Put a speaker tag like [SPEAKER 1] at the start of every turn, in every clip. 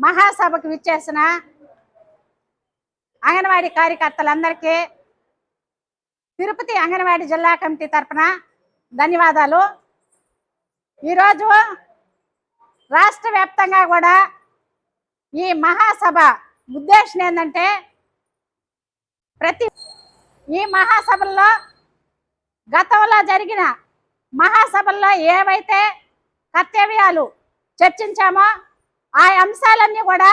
[SPEAKER 1] మహాసభకు విచ్చేసిన అంగన్వాడీ కార్యకర్తలందరికీ తిరుపతి అంగన్వాడీ జిల్లా కమిటీ తరఫున ధన్యవాదాలు. ఈరోజు రాష్ట్ర వ్యాప్తంగా కూడా ఈ మహాసభ ఉద్దేశం ఏంటంటే ప్రతి ఈ మహాసభల్లో గతంలో జరిగిన మహాసభల్లో ఏవైతే కర్తవ్యాలు చర్చించామో ఆ అంశాలన్నీ కూడా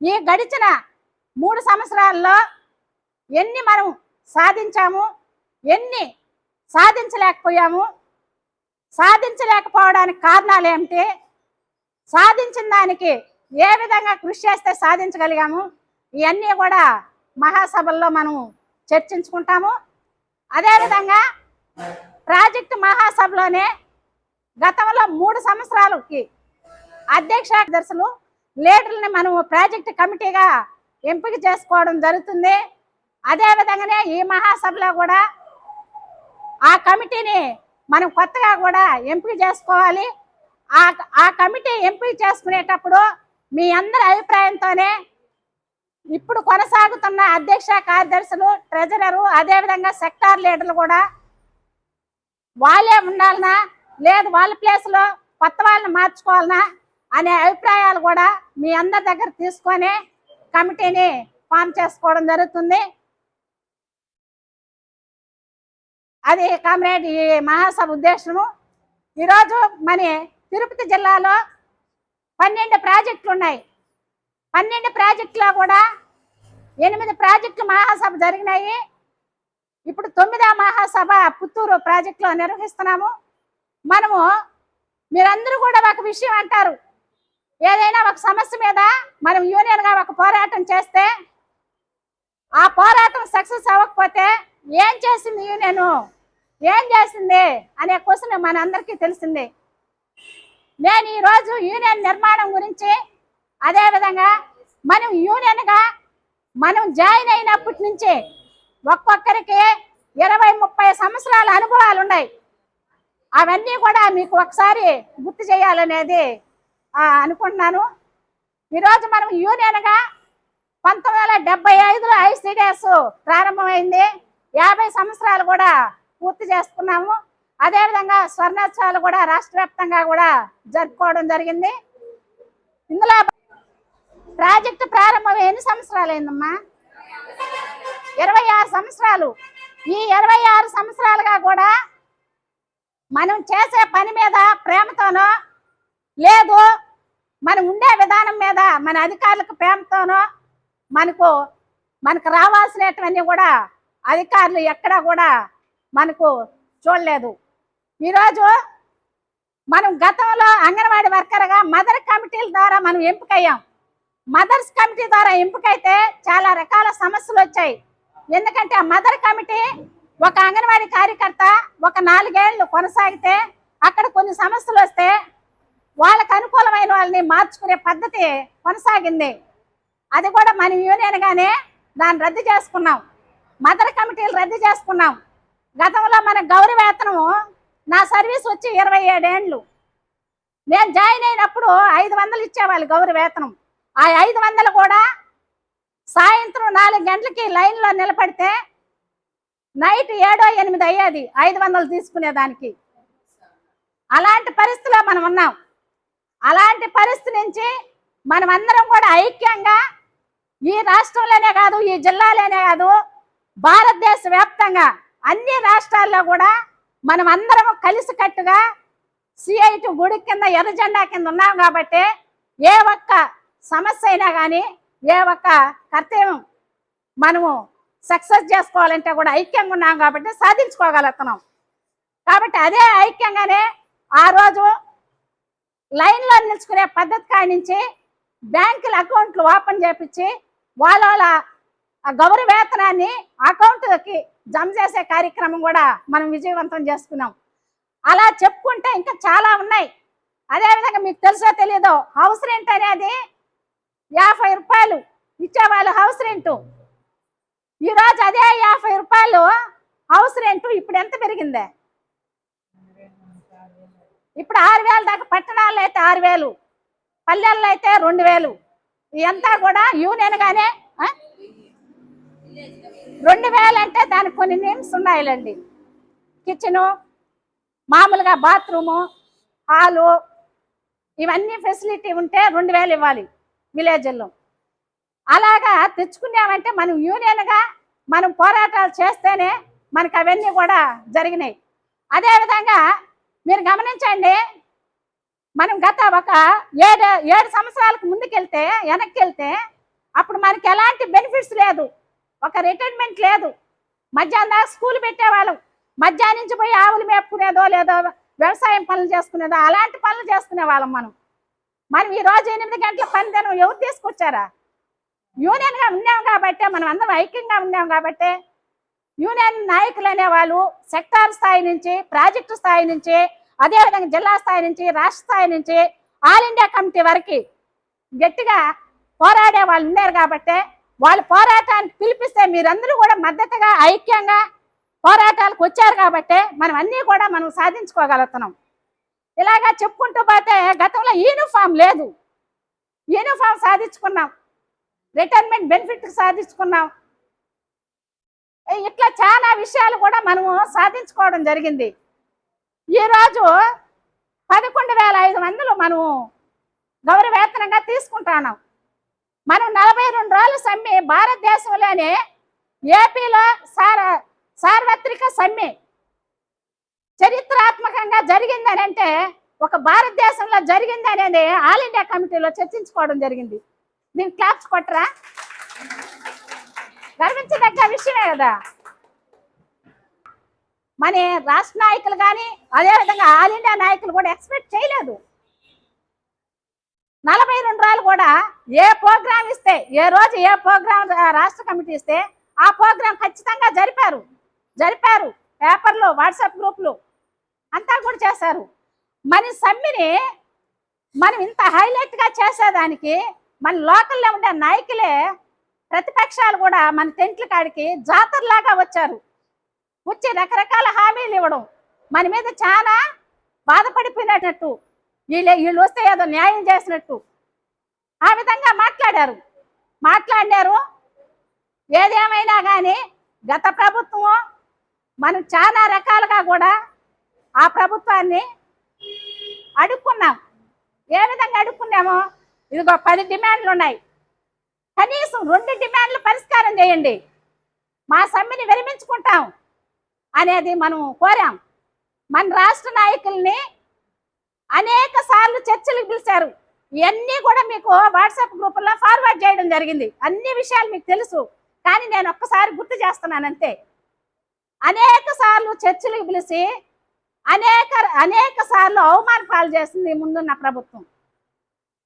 [SPEAKER 1] ఈ గడిచిన మూడు సంవత్సరాల్లో ఎన్ని మనం సాధించాము ఎన్ని సాధించలేకపోయాము సాధించలేకపోవడానికి కారణాలు ఏమిటి సాధించిన దానికి ఏ విధంగా కృషి చేస్తే సాధించగలిగాము ఇవన్నీ కూడా మహాసభల్లో మనం చర్చించుకుంటాము. అదేవిధంగా ప్రాజెక్టు మహాసభలోనే గతంలో మూడు సంవత్సరాలకి అధ్యక్ష దర్శలు లీడర్ని మనం ప్రాజెక్టు కమిటీగా ఎంపిక చేసుకోవడం జరుగుతుంది. అదేవిధంగానే ఈ మహాసభలో కూడా ఆ కమిటీని మనం కొత్తగా కూడా ఎంపిక చేసుకోవాలి. ఆ ఆ కమిటీ ఎంపిక చేసుకునేటప్పుడు మీ అందరి అభిప్రాయంతోనే ఇప్పుడు కొనసాగుతున్న అధ్యక్ష కార్యదర్శులు ట్రెజరరు అదేవిధంగా సెక్టార్ లీడర్లు కూడా వాళ్ళే ఉండాలనా? లేదు వాళ్ళ ప్లేస్లో కొత్త వాళ్ళని మార్చుకోవాలనా? అనే అభిప్రాయాలు కూడా మీ అందరి దగ్గర తీసుకొని కమిటీని ఫామ్ చేసుకోవడం జరుగుతుంది. అది కామ్రేడ్ ఈ మహాసభ ఉద్దేశము. ఈరోజు మన తిరుపతి జిల్లాలో పన్నెండు ప్రాజెక్టులు ఉన్నాయి. పన్నెండు ప్రాజెక్టులో కూడా ఎనిమిది ప్రాజెక్టులు మహాసభ జరిగినాయి. ఇప్పుడు తొమ్మిదో మహాసభ పుత్తూరు ప్రాజెక్టులో నిర్వహిస్తున్నాము. మనము మీరందరూ కూడా ఒక విషయం అంటారు. ఏదైనా ఒక సమస్య మీద మనం యూనియన్గా ఒక పోరాటం చేస్తే ఆ పోరాటం సక్సెస్ అవ్వకపోతే ఏం చేసింది యూనియన్ ఏం చేసింది? అనే క్వశ్చన్ మనందరికీ తెలిసింది. నేను ఈరోజు యూనియన్ నిర్మాణం గురించి అదేవిధంగా మనం యూనియన్గా మనం జాయిన్ అయినప్పటి నుంచి ఒక్కొక్కరికి ఇరవై ముప్పై సంవత్సరాల అనుభవాలు ఉన్నాయి. అవన్నీ కూడా మీకు ఒకసారి గుర్తు చేయాలనేది అనుకుంటున్నాను. ఈరోజు మనం యూనియన్గా పంతొమ్మిది వందల డెబ్బై ఐదులో ఐసిడిఎస్ ప్రారంభమైంది. యాభై సంవత్సరాలు కూడా పూర్తి చేసుకున్నాము. అదేవిధంగా స్వర్ణోత్సవాలు కూడా రాష్ట్ర వ్యాప్తంగా కూడా జరుపుకోవడం జరిగింది. ఇందులో ప్రాజెక్టు ప్రారంభం ఎన్ని సంవత్సరాలు అయిందమ్మా? ఇరవై ఆరు సంవత్సరాలు. ఈ ఇరవై ఆరు సంవత్సరాలుగా కూడా మనం చేసే పని మీద ప్రేమతోనో లేదు మనం ఉండే విధానం మీద మన అధికారులకు ప్రేమతోనో మనకు మనకు రావాల్సినటువన్నీ కూడా అధికారులు ఎక్కడా కూడా మనకు చూడలేదు. ఈరోజు మనం గతంలో అంగన్వాడీ వర్కర్గా మదర్ కమిటీల ద్వారా మనం ఎంపికయ్యాం. మదర్స్ కమిటీ ద్వారా ఎంపికైతే చాలా రకాల సమస్యలు వచ్చాయి. ఎందుకంటే ఆ మదర్ కమిటీ ఒక అంగన్వాడీ కార్యకర్త ఒక నాలుగేళ్ళు కొనసాగితే అక్కడ కొన్ని సమస్యలు వస్తే వాళ్ళకు అనుకూలమైన వాళ్ళని మార్చుకునే పద్ధతి కొనసాగింది. అది కూడా మన యూనియన్గానే దాన్ని రద్దు చేసుకున్నాం. మదర్ కమిటీలు రద్దు చేసుకున్నాం. గతంలో మన గౌరవేతనం నా సర్వీస్ వచ్చి ఇరవై ఏడేండ్లు. నేను జాయిన్ అయినప్పుడు ఐదు వందలు ఇచ్చేవాళ్ళు గౌరవేతనం ఆ ఐదు వందలు కూడా సాయంత్రం నాలుగు గంటలకి లైన్లో నిలబడితే నైట్ ఏడో ఎనిమిది అయ్యేది ఐదు వందలు తీసుకునేదానికి. అలాంటి పరిస్థితిలో మనం ఉన్నాం. అలాంటి పరిస్థితి నుంచి మనమందరం కూడా ఐక్యంగా ఈ రాష్ట్రంలోనే కాదు ఈ జిల్లాలోనే కాదు భారతదేశ వ్యాప్తంగా అన్ని రాష్ట్రాల్లో కూడా మనం అందరం కలిసికట్టుగా సిఐటి గుడి కింద ఎర్రజెండా కింద ఉన్నాం కాబట్టి ఏ ఒక్క సమస్య అయినా కానీ ఏ ఒక్క కర్తవ్యం మనము సక్సెస్ చేసుకోవాలంటే కూడా ఐక్యంగా ఉన్నాం కాబట్టి సాధించుకోగలుగుతున్నాం. కాబట్టి అదే ఐక్యంగానే ఆ రోజు లైన్లో నిలుచుకునే పద్ధతి కానించి బ్యాంకుల అకౌంట్లు ఓపెన్ చేపించి వాళ్ళ వాళ్ళ గౌరవ వేతనాన్ని అకౌంట్కి జమ చేసే కార్యక్రమం కూడా మనం విజయవంతం చేసుకున్నాం. అలా చెప్పుకుంటే ఇంకా చాలా ఉన్నాయి. అదేవిధంగా మీకు తెలుసో తెలియదో హౌస్ రెంట్ అనేది యాభై రూపాయలు ఇచ్చేవాళ్ళు హౌస్ రెంటు. ఈరోజు అదే యాభై రూపాయలు హౌస్ రెంటు ఇప్పుడు ఎంత పెరిగిందే? ఇప్పుడు ఆరు వేలు దాకా పట్టణాల్లో అయితే ఆరు వేలు పల్లెల్లో అయితే రెండు వేలు. ఇదంతా కూడా యూనియన్ గానే రెండు వేలు అంటే దానికి కొన్ని నేమ్స్ ఉన్నాయిలండి. కిచెను మామూలుగా బాత్రూము హాలు ఇవన్నీ ఫెసిలిటీ ఉంటే రెండు వేలు ఇవ్వాలి విలేజ్లో. అలాగా తెచ్చుకున్నామంటే మనం యూనియన్గా మనం పోరాటాలు చేస్తేనే మనకు అవన్నీ కూడా జరిగినాయి. అదేవిధంగా మీరు గమనించండి మనం గత ఒక ఏడు ఏడు సంవత్సరాలకు ముందుకెళ్తే వెనక్కి వెళ్తే అప్పుడు మనకి ఎలాంటి బెనిఫిట్స్ లేదు. ఒక రిటైర్మెంట్ లేదు. మధ్యాహ్నం దాకా స్కూల్ పెట్టేవాళ్ళం. మధ్యాహ్నం నుంచి పోయి ఆవులు మేపుకునేదో లేదో వ్యవసాయం పనులు చేసుకునేదో అలాంటి పనులు చేసుకునే వాళ్ళం మనం. మనం ఈ రోజు ఎనిమిది గంటల పని దినం ఎవరు తీసుకొచ్చారా? యూనియన్గా ఉన్నాం కాబట్టి మనం అందరం ఐక్యంగా ఉన్నాం కాబట్టి యూనియన్ నాయకులు అనేవాళ్ళు సెక్టార్ స్థాయి నుంచి ప్రాజెక్టు స్థాయి నుంచి అదేవిధంగా జిల్లా స్థాయి నుంచి రాష్ట్ర స్థాయి నుంచి ఆల్ ఇండియా కమిటీ వరకు గట్టిగా పోరాడే వాళ్ళు ఉన్నారు కాబట్టి వాళ్ళ పోరాటానికి పిలిపిస్తే మీరందరూ కూడా మద్దతుగా ఐక్యంగా పోరాటాలకు వచ్చారు కాబట్టి మనం అన్నీ కూడా మనం సాధించుకోగలుగుతున్నాం. ఇలాగా చెప్పుకుంటూ పోతే గతంలో యూనిఫామ్ లేదు. యూనిఫామ్ సాధించుకున్నాం. రిటైర్మెంట్ బెనిఫిట్ సాధించుకున్నాం. ఇట్లా చాలా విషయాలు కూడా మనము సాధించుకోవడం జరిగింది. ఈరోజు పదకొండు వేల ఐదు వందలు మనము గౌరవేతనంగా తీసుకుంటున్నాం మనం నలభై రెండు రోజులు సమ్మె భారతదేశంలోనే ఏపీలో సార సార్వత్రిక సమ్మె చరిత్రాత్మకంగా జరిగిందని అంటే ఒక భారతదేశంలో జరిగింది అనేది ఆల్ ఇండియా కమిటీలో చర్చించుకోవడం జరిగింది. దీని క్లాప్స్ కొట్టరా? గర్వించదగ్గ విషయమే కదా. మన రాష్ట్ర నాయకులు కానీ అదేవిధంగా ఆల్ ఇండియా నాయకులు కూడా ఎక్స్పెక్ట్ చేయలేదు. నలభై రెండు రోజులు కూడా ఏ ప్రోగ్రాం ఇస్తే ఏ రోజు ఏ ప్రోగ్రాం రాష్ట్ర కమిటీ ఇస్తే ఆ ప్రోగ్రాం ఖచ్చితంగా జరిపారు. జరిపారు. పేపర్లు వాట్సాప్ గ్రూపులు అంతా కూడా చేశారు. మన సమ్మిని మనం ఇంత హైలైట్గా చేసేదానికి మన లోకల్లో ఉండే నాయకులే ప్రతిపక్షాలు కూడా మన టెంట్ల కాడికి జాతరలాగా వచ్చారు. వచ్చి రకరకాల హామీలు ఇవ్వడం. మన మీద చాలా బాధపడిపోయినట్టు వీళ్ళు వీళ్ళు వస్తే ఏదో న్యాయం చేసినట్టు ఆ విధంగా మాట్లాడారు. మాట్లాడినారు. ఏదేమైనా కానీ గత ప్రభుత్వం మనం చాలా రకాలుగా కూడా ఆ ప్రభుత్వాన్ని అడుక్కున్నాం. ఏ విధంగా అడుక్కున్నామో ఇదిగో పది డిమాండ్లు ఉన్నాయి కనీసం రెండు డిమాండ్లు పరిష్కారం చేయండి. మా సమ్మెని విరమించుకుంటాం అనేది మనం కోరాం. మన రాష్ట్ర నాయకుల్ని అనేక సార్లు చర్చలకు పిలిచారు. ఇవన్నీ కూడా మీకు వాట్సాప్ గ్రూపుల్లో ఫార్వర్డ్ చేయడం జరిగింది. అన్ని విషయాలు మీకు తెలుసు. కానీ నేను ఒక్కసారి గుర్తు చేస్తున్నాను అంతే. అనేక సార్లు చర్చలకు పిలిచి అనేక అనేక సార్లు అవమాన పాలు చేసింది ముందున్న ప్రభుత్వం.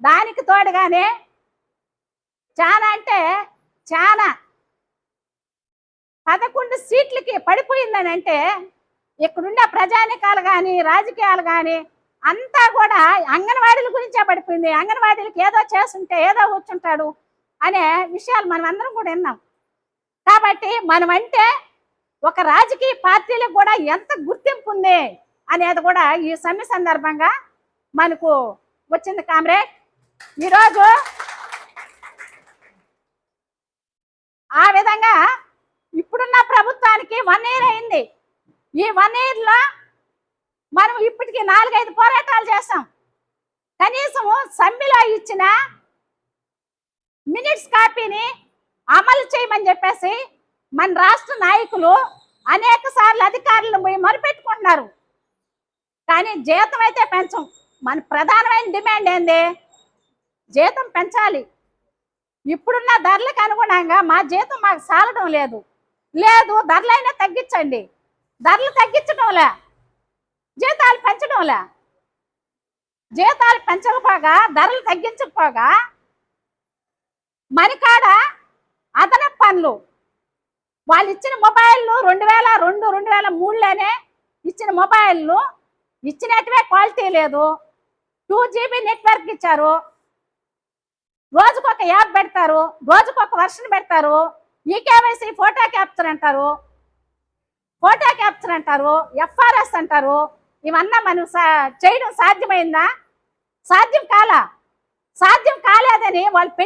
[SPEAKER 1] దానికి తోడుగానే చాలా అంటే చాలా. పదకొండు సీట్లకి పడిపోయిందని అంటే ఇక్కడున్న ప్రజానికాలు కానీ రాజకీయాలు కానీ అంతా కూడా అంగన్వాడీల గురించే పడిపోయింది. అంగన్వాడీలకి ఏదో చేస్తుంటే ఏదో కూర్చుంటాడు అనే విషయాలు మనం అందరం కూడా విన్నాం. కాబట్టి మనం అంటే ఒక రాజకీయ పార్టీలకు కూడా ఎంత గుర్తింపు ఉంది అనేది కూడా ఈ సమ్మె సందర్భంగా మనకు వచ్చింది కామ్రేడ్. ఈరోజు ఆ విధంగా ఇప్పుడున్న ప్రభుత్వానికి వన్ ఇయర్ అయింది. ఈ వన్ ఇయర్లో మనం ఇప్పటికి నాలుగైదు పోరాటాలు చేస్తాం కనీసము సమ్మెలో ఇచ్చిన మినిట్స్ కాపీని అమలు చేయమని చెప్పేసి మన రాష్ట్ర నాయకులు అనేక సార్లు అధికారులను పోయి మొరుపెట్టుకుంటున్నారు. కానీ జీతం అయితే పెంచం. మన ప్రధానమైన డిమాండ్ ఏంది? జీతం పెంచాలి. ఇప్పుడున్న ధరలకు అనుగుణంగా మా జీతం మాకు సాలడం లేదు. లేదు ధరలైనా తగ్గించండి. ధరలు తగ్గించడంలే. జీతాలు పెంచడంలే. జీతాలు పెంచకపోగా ధరలు తగ్గించకపోగా మరికాడ అదనపు పనులు. వాళ్ళు ఇచ్చిన మొబైల్లు రెండు వేల రెండు రెండు వేల మూడులోనే ఇచ్చిన మొబైల్లు ఇచ్చినట్టువే క్వాలిటీ లేదు. టూ జీబీ నెట్వర్క్ ఇచ్చారు. రోజుకొక యాప్ పెడతారు రోజుకొక వర్షన్ పెడతారు ఈ కేవైసీ ఫోటో క్యాప్చర్ అంటారు ఫోటో క్యాప్చర్ అంటారు ఎఫ్ఆర్ఎస్ అంటారు ఇవన్నీ మనం చేయడం సాధ్యమైందా? సాధ్యం కాలా? సాధ్యం కాలేదని వాళ్ళు